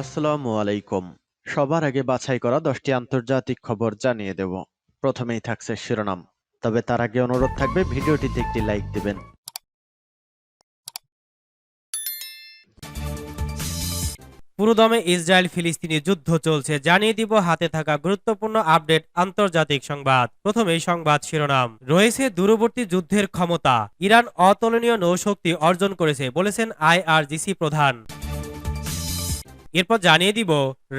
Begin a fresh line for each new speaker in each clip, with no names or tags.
আসসালামু আলাইকুম। সবার আগে বাছাই করা দশটি আন্তর্জাতিক খবর জানিয়ে দেব। প্রথমেই থাকছে শিরোনাম। তবে তার আগে অনুরোধ থাকবে, ভিডিওটিতে একটি লাইক দিবেন।
পুরোদমে ইসরায়েল ফিলিস্তিনি যুদ্ধ চলছে। জানিয়ে দিব, হাতে থাকা গুরুত্বপূর্ণ আপডেট, আন্তর্জাতিক সংবাদ। প্রথমে সংবাদ শিরোনাম। রয়েছে দূরবর্তী যুদ্ধের ক্ষমতা। ইরান অতুলনীয় নৌশক্তি অর্জন করেছে, বলেছেন আইআরজিসি প্রধান। এরপর জানিয়ে দিব,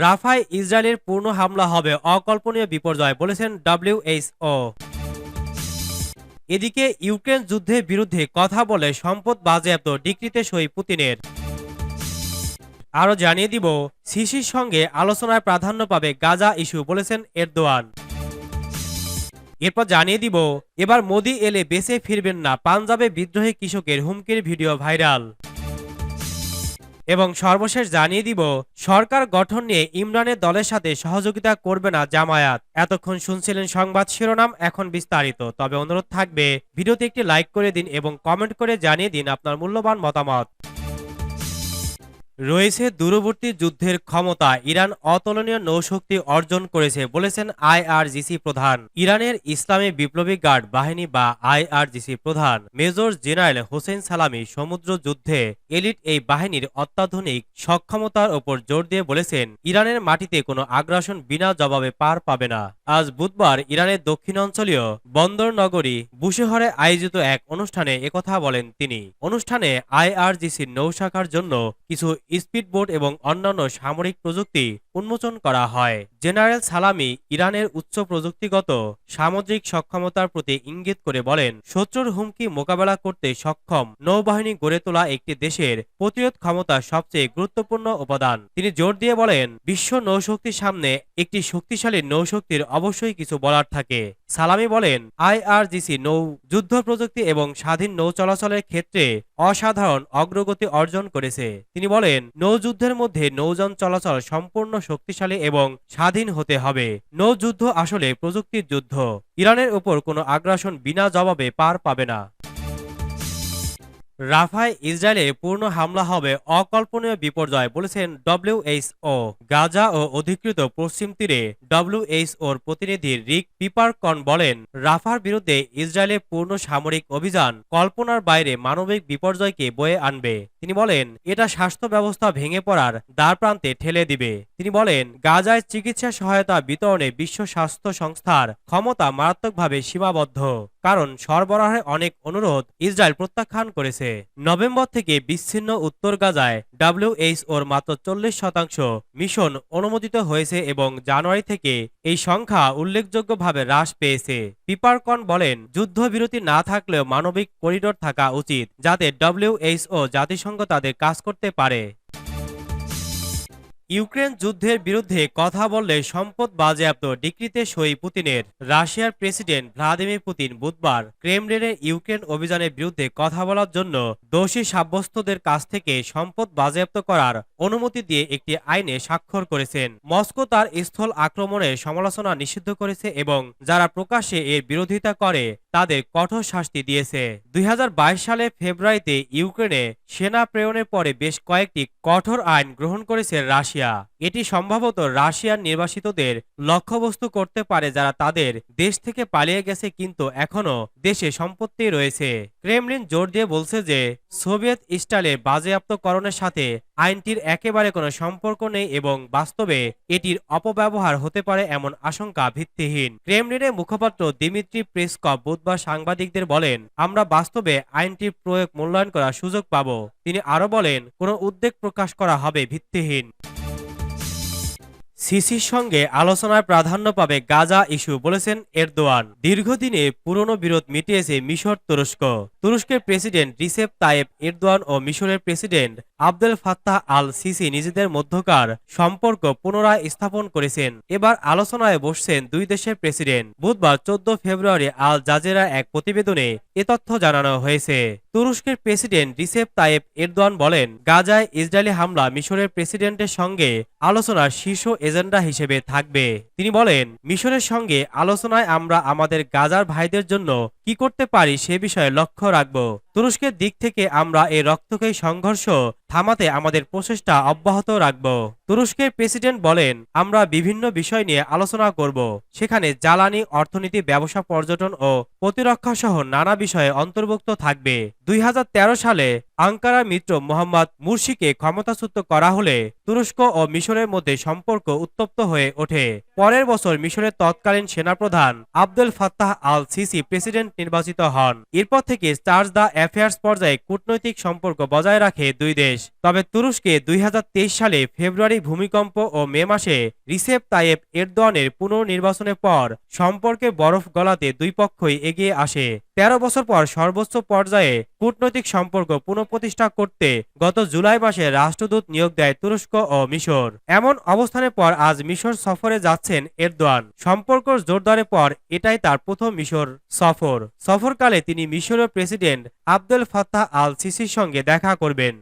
রাফায় ইসরায়েলের পূর্ণ হামলা হবে অকল্পনীয় বিপর্যয়, বলেছেন ডব্লিউএইচও এদিকে ইউক্রেন যুদ্ধের বিরুদ্ধে কথা বলে সম্পদ বাজেয়াপ্ত ডিক্রিতে সই পুতিনের। আরও জানিয়ে দিব সিসির সঙ্গে আলোচনায় প্রাধান্য পাবে গাজা ইস্যু, বলেছেন এরদোয়ান। এরপর জানিয়ে দিব, এবার মোদি এলে বেঁচে ফিরবেন না পাঞ্জাবে বিদ্রোহী কৃষকের হুমকির ভিডিও ভাইরাল। এবং সর্বশেষ জানিয়ে দিব, সরকার গঠন নিয়ে ইমরানের দলের সাথে সহযোগিতা করবে না জামায়াত। এতক্ষণ শুনছিলেন সংবাদ শিরোনাম, এখন বিস্তারিত। তবে অনুরোধ থাকবে, ভিডিওতে একটি লাইক করে দিন এবং কমেন্ট করে জানিয়ে দিন আপনার মূল্যবান মতামত। রয়েছে দূরবর্তী যুদ্ধের ক্ষমতা। ইরান অতুলনীয় নৌশক্তি অর্জন করেছে, বলেছেন আইআরজিসি প্রধান। ইরানের ইসলামী বিপ্লবী গার্ড বাহিনী বা আইআরজিসি প্রধান। মেজর জেনারেল হোসেন সালামি সমুদ্র যুদ্ধে এলিট এই বাহিনীর অত্যাধুনিক সক্ষমতার ওপর জোর দিয়ে বলেছেন, ইরানের মাটিতে কোনো আগ্রাসন বিনা জবাবে পার পাবে না। আজ বুধবার ইরানের দক্ষিণাঞ্চলীয় বন্দর নগরী বুশেহরে আয়োজিত এক অনুষ্ঠানে একথা বলেন তিনি। অনুষ্ঠানে আইআরজিসির নৌশাখার জন্য কিছু স্পিডবোট এবং অন্যান্য সামরিক প্রযুক্তি উন্মোচন করা হয়। জেনারেল সালামি ইরানের উচ্চ প্রযুক্তিগত সামুদ্রিক সক্ষমতার প্রতি ইঙ্গিত করে বলেন, শত্রুর হুমকি মোকাবেলা করতে সক্ষম নৌবাহিনী গড়ে তোলা একটি দেশের প্রতিরোধ ক্ষমতা সবচেয়ে গুরুত্বপূর্ণ উপাদান। তিনি জোর দিয়ে বলেন, বিশ্ব নৌশক্তির সামনে একটি শক্তিশালী নৌশক্তির অবশ্যই কিছু বলার থাকে। সালামি বলেন, আইআরজিসি নৌ যুদ্ধ প্রযুক্তি এবং স্বাধীন নৌ চলাচলের ক্ষেত্রে অসাধারণ অগ্রগতি অর্জন করেছে। তিনি বলেন নৌযুদ্ধের মধ্যে নৌযান চলাচল সম্পূর্ণ শক্তিশালী এবং হতে হবে। নৌযুদ্ধ আসলে প্রযুক্তির যুদ্ধ। ইরানের ওপর কোনো আগ্রাসন বিনা জবাবে পার পাবে না। রাফায় ইসরায়েলে পূর্ণ হামলা হবে অকল্পনীয় বিপর্যয় বলেছেন ডব্লিউএইচও গাজা ও অধিকৃত পশ্চিম তীরে ডব্লিউএইচওর প্রতিনিধি রিক পিপারকন বলেন, রাফার বিরুদ্ধে ইসরায়েলের পূর্ণ সামরিক অভিযান কল্পনার বাইরে মানবিক বিপর্যয়কে বয়ে আনবে। তিনি বলেন, এটা স্বাস্থ্য ব্যবস্থা ভেঙে পড়ার দ্বারপ্রান্তে ঠেলে দিবে। তিনি বলেন, গাজায় চিকিৎসা সহায়তা বিতরণে বিশ্ব স্বাস্থ্য সংস্থার ক্ষমতা মারাত্মকভাবে সীমাবদ্ধ। কারণ সরবরাহের অনেক অনুরোধ ইসরায়েল প্রত্যাখ্যান করেছে। নভেম্বর থেকে বিচ্ছিন্ন উত্তর গাজায় ডাব্লিউএইচওর মাত্র চল্লিশ শতাংশ মিশন অনুমোদিত হয়েছে এবং জানুয়ারি থেকে এই সংখ্যা উল্লেখযোগ্যভাবে হ্রাস পেয়েছে। পিপারকন বলেন, যুদ্ধবিরতি না থাকলেও মানবিক করিডোর থাকা উচিত যাতে ডব্লিউএইচও জাতিসংঘ তাদের কাজ করতে পারে। ইউক্রেন যুদ্ধের বিরুদ্ধে কথা বললে সম্পদ বাজেয়াপ্ত ডিক্রিতে সই পুতিনের। রাশিয়ার প্রেসিডেন্ট ভ্লাদিমির পুতিন বুধবার ক্রেমলিনের ইউক্রেন অভিযানের বিরুদ্ধে কথা বলার জন্য দোষী সাব্যস্তদের কাছ থেকে সম্পদ বাজেয়াপ্ত করার অনুমতি দিয়ে একটি আইনে স্বাক্ষর করেছেন। মস্কো তার স্থল আক্রমণের সমালোচনা নিষিদ্ধ করেছে এবং যারা প্রকাশ্যে এর বিরোধিতা করে, তাদের কঠোর শাস্তি দিয়েছে। দুই হাজার বাইশ সালে ফেব্রুয়ারিতে ইউক্রেনে সেনা প্রেরণের পরে বেশ কয়েকটি কঠোর আইন গ্রহণ করেছে রাশিয়া। এটি সম্ভবত রাশিয়ার নির্বাসিতদের লক্ষ্যবস্তু করতে পারে যারা তাদের দেশ থেকে পালিয়ে গেছে কিন্তু এখনও দেশে সম্পত্তি রয়েছে। ক্রেমলিন জোর দিয়ে বলছে যে, সোভিয়েত স্টাইলে বাজেয়াপ্তকরণের সাথে আইনটির একেবারে কোনো সম্পর্ক নেই এবং বাস্তবে এটির অপব্যবহার হতে পারে এমন আশঙ্কা ভিত্তিহীন। ক্রেমলিনের মুখপাত্র দিমিত্রি প্রেসকপ বুধবার সাংবাদিকদের বলেন, আমরা বাস্তবে আইনটির প্রয়োগ মূল্যায়ন করার সুযোগ পাব। তিনি আরও বলেন, কোনো উদ্বেগ প্রকাশ করা হবে ভিত্তিহীন। সিসির সঙ্গে আলোচনায় প্রাধান্য পাবে গাজা ইস্যু বলেছেন এরদোয়ান। দীর্ঘদিনে পুরনো বিরোধ মিটিয়েছে মিশর তুরস্ক। তুরস্কের প্রেসিডেন্ট রিসেপ তায়েব এরদোয়ান ও মিশরের president Abdel Fattah al Sisi নিজেদের মধ্যকার সম্পর্ক পুনরায় স্থাপন করেছেন। এবার আলোচনায় বসছেন দুই দেশের প্রেসিডেন্ট। বুধবার চোদ্দ ফেব্রুয়ারি আল জাজেরা এক প্রতিবেদনে এ তথ্য জানানো হয়েছে। তুরস্কের প্রেসিডেন্ট রিসেপ তায়েব এরদোয়ান বলেন, গাজায় ইসরায়েলি হামলা মিশরের প্রেসিডেন্টের সঙ্গে আলোচনার শীর্ষ এজেন্ডা হিসেবে থাকবে। তিনি বলেন মিশরের সঙ্গে আলোচনায় আমরা আমাদের গাজার ভাইদের জন্য কি করতে পারি সে বিষয়ে লক্ষ্য রাখব। তুরস্কের দিক থেকে আমরা এই রক্তক্ষয়ী সংঘর্ষ থামাতে আমাদের প্রচেষ্টা অব্যাহত রাখব। তুরস্কের প্রেসিডেন্ট বলেন, আমরা বিভিন্ন বিষয় নিয়ে আলোচনা করব। সেখানে জ্বালানি, অর্থনীতি, ব্যবসা, পর্যটন ও প্রতিরক্ষা সহ নানা বিষয়ে অন্তর্ভুক্ত থাকবে। দুই হাজার তেরো সালে আঙ্কারা মিত্র মোহাম্মদ মুরসিকে ক্ষমতাচ্যুত করা হলে তুরস্ক ও মিশরের মধ্যে সম্পর্ক উত্তপ্ত হয়ে ওঠে। পরের বছর মিশরের তৎকালীন সেনাপ্রধান Abdul Fattah al Sisi president নির্বাচিত হন। এরপর থেকে চার্জ দ্য অ্যাফেয়ার্স পর্যায়ে কূটনৈতিক সম্পর্ক বজায় রাখে দুই দেশ। তবে তুরস্কে দুই হাজার তেইশ সালে ফেব্রুয়ারি ভূমিকম্প ও মে মাসে রিসেপ তায়েব এরদোয়ানের পুনর্নির্বাচনের পর সম্পর্কে বরফ গলাতে দুই পক্ষই এগিয়ে আসে। তেরো বছর পর সর্বোচ্চ পর্যায়ে কূটনৈতিক সম্পর্ক পুনঃপ্রতিষ্ঠা করতে গত জুলাই মাসে রাষ্ট্রদূত নিয়োগ দেয় তুরস্ক ও মিশর। এমন অবস্থানের পর আজ মিশর সফরে যাচ্ছেন এরদোয়ান। সম্পর্ক জোরদারের পর এটাই তার প্রথম মিশর সফর। সফরকালে তিনি মিশরের প্রেসিডেন্ট আব্দুল ফাত্তাহ আল সিসির সঙ্গে দেখা করবেন।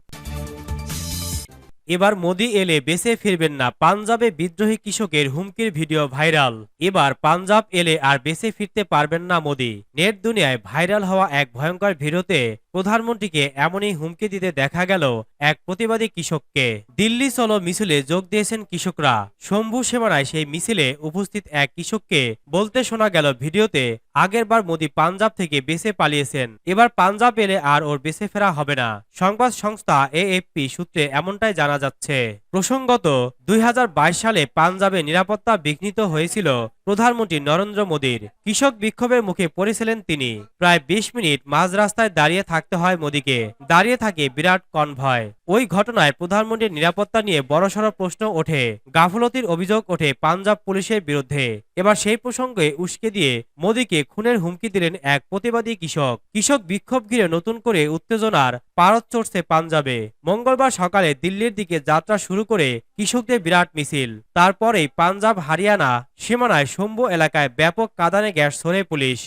এবার মোদি এলে বেঁচে ফিরবেন না পাঞ্জাবে বিদ্রোহী কৃষকের হুমকির ভিডিও ভাইরাল। এবার পাঞ্জাব এলে আর বেঁচে ফিরতে পারবেন না মোদি। নেট দুনিয়ায় ভাইরাল হওয়া এক ভয়ঙ্কর ভিডিওতে প্রধানমন্ত্রীকে এমনই হুমকি দিতে দেখা গেল এক প্রতিবাদী কৃষককে। দিল্লি চলো মিছিলে যোগ দিয়েছেন কৃষকরা। শম্ভু সীমানায় সেই মিছিলে উপস্থিত এক কৃষককে বলতে শোনা গেল ভিডিওতে আগেরবার মোদি পাঞ্জাব থেকে বেঁচে পালিয়েছেন। এবার পাঞ্জাব এলে আর ওর বেঁচে ফেরা হবে না। সংবাদ সংস্থা এএফপি সূত্রে এমনটাই জানা যাচ্ছে। প্রসঙ্গত, দুই হাজার বাইশ সালে পাঞ্জাবে নিরাপত্তা বিঘ্নিত হয়েছিল প্রধানমন্ত্রী নরেন্দ্র মোদীর কৃষক বিক্ষোভের মুখে পড়েছিলেন তিনি। প্রায় বিশ মিনিট মাঝ রাস্তায় দাঁড়িয়ে থাকতে হয় মোদীকে। দাঁড়িয়ে থাকে বিরাট কনভয়। ওই ঘটনায় প্রধানমন্ত্রীর নিরাপত্তা নিয়ে বড়সড় প্রশ্ন ওঠে। গাফলতির অভিযোগ ওঠে পাঞ্জাব পুলিশের বিরুদ্ধে। এবার সেই প্রসঙ্গে উস্কে দিয়ে মোদীকে খুনের হুমকি দিলেন এক প্রতিবাদী কৃষক। কৃষক বিক্ষোভ ঘিরে নতুন করে উত্তেজনার পারদ চড়ছে পাঞ্জাবে। মঙ্গলবার সকালে দিল্লির দিকে যাত্রা শুরু করে কৃষকদের বিরাট মিছিল। তারপরেই পাঞ্জাব হারিয়ানা সীমানায় শম্ভু এলাকায় ব্যাপক কাদানে গ্যাস ছড়ে পুলিশ।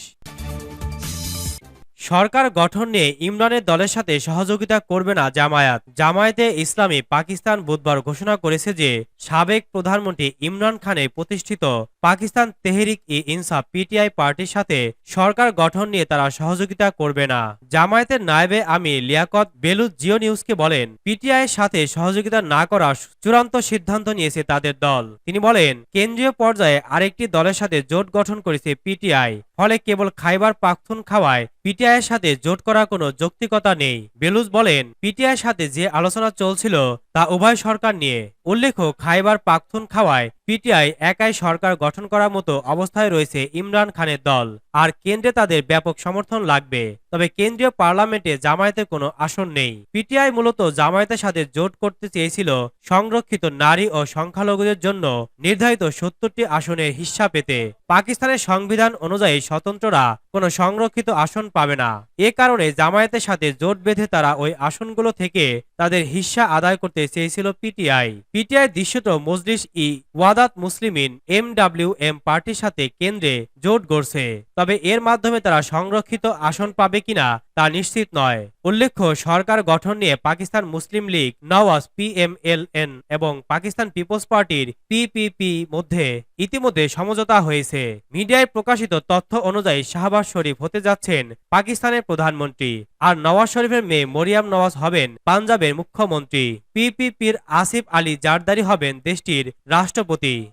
সরকার গঠন নিয়ে ইমরানের দলের সাথে সহযোগিতা করবে না জামায়াত। জামায়াতে ইসলামী পাকিস্তান বুধবার ঘোষণা করেছে যে সাবেক প্রধানমন্ত্রী ইমরান খানের প্রতিষ্ঠিত পাকিস্তান তেহরিক ই ইনসাফ পিটিআই পার্টির সাথে সরকার গঠন নিয়ে তারা সহযোগিতা করবে না। জামায়াতের নায়েবে আমি লিয়াকত বেলুদ জিও নিউজকে বলেন পিটিআই এর সাথে সহযোগিতা না করার চূড়ান্ত সিদ্ধান্ত নিয়েছে তাদের দল। তিনি বলেন, কেন্দ্রীয় পর্যায়ে আরেকটি দলের সাথে জোট গঠন করেছে পিটিআই। ফলে কেবল খাইবার পাকথুন খাওয়ায় পিটিআইয়ের সাথে জোট করার কোনো যৌক্তিকতা নেই। বেলুজ বলেন পিটিআই সাথে যে আলোচনা চলছিল তা উভয় সরকার নিয়ে। উল্লেখ্য, খাইবার পাকথুন খাওয়ায় পিটিআই একাই সরকার গঠন করার মতো অবস্থায় রয়েছে ইমরান খানের দল। আর কেন্দ্রে তাদের ব্যাপক সমর্থন লাগবে। তবে কেন্দ্রীয় পার্লামেন্টে জামায়াতের কোনো আসন নেই। পিটিআই মূলত জামায়াতের সাথে জোট করতে চেয়েছিল সংরক্ষিত নারী ও সংখ্যালঘুদের জন্য নির্ধারিত সত্তরটি আসনের হিসা পেতে। পাকিস্তানের সংবিধান অনুযায়ী স্বতন্ত্ররা কোনো সংরক্ষিত আসন পাবে না। এ কারণে জামায়াতের সাথে জোট বেঁধে তারা ওই আসনগুলো থেকে তাদের হিস্সা আদায় করতে চেয়েছিল পিটিআই। পিটিআই দৃশ্যত মজলিস ই ওয়াদাত মুসলিমিন এম এম পার্টির সাথে কেন্দ্রে জোট গড়ছে। তবে এর মাধ্যমে তারা সংরক্ষিত আসন পাবে কিনা তা নিশ্চিত নয়। উল্লেখ্য, সরকার গঠন নিয়ে Pakistan Muslim League, Nawaz PMLN এবং পাকিস্তান পিপলস পার্টির পিপিপি মধ্যে ইতিমধ্যে সমঝোতা হয়েছে। মিডিয়ায় প্রকাশিত তথ্য অনুযায়ী শাহবাজ শরীফ হতে যাচ্ছেন পাকিস্তানের প্রধানমন্ত্রী। আর নওয়াজ শরীফের মেয়ে মরিয়াম নওয়াজ হবেন পাঞ্জাবের মুখ্যমন্ত্রী। পিপিপির আসিফ আলী জারদারি হবেন দেশটির রাষ্ট্রপতি।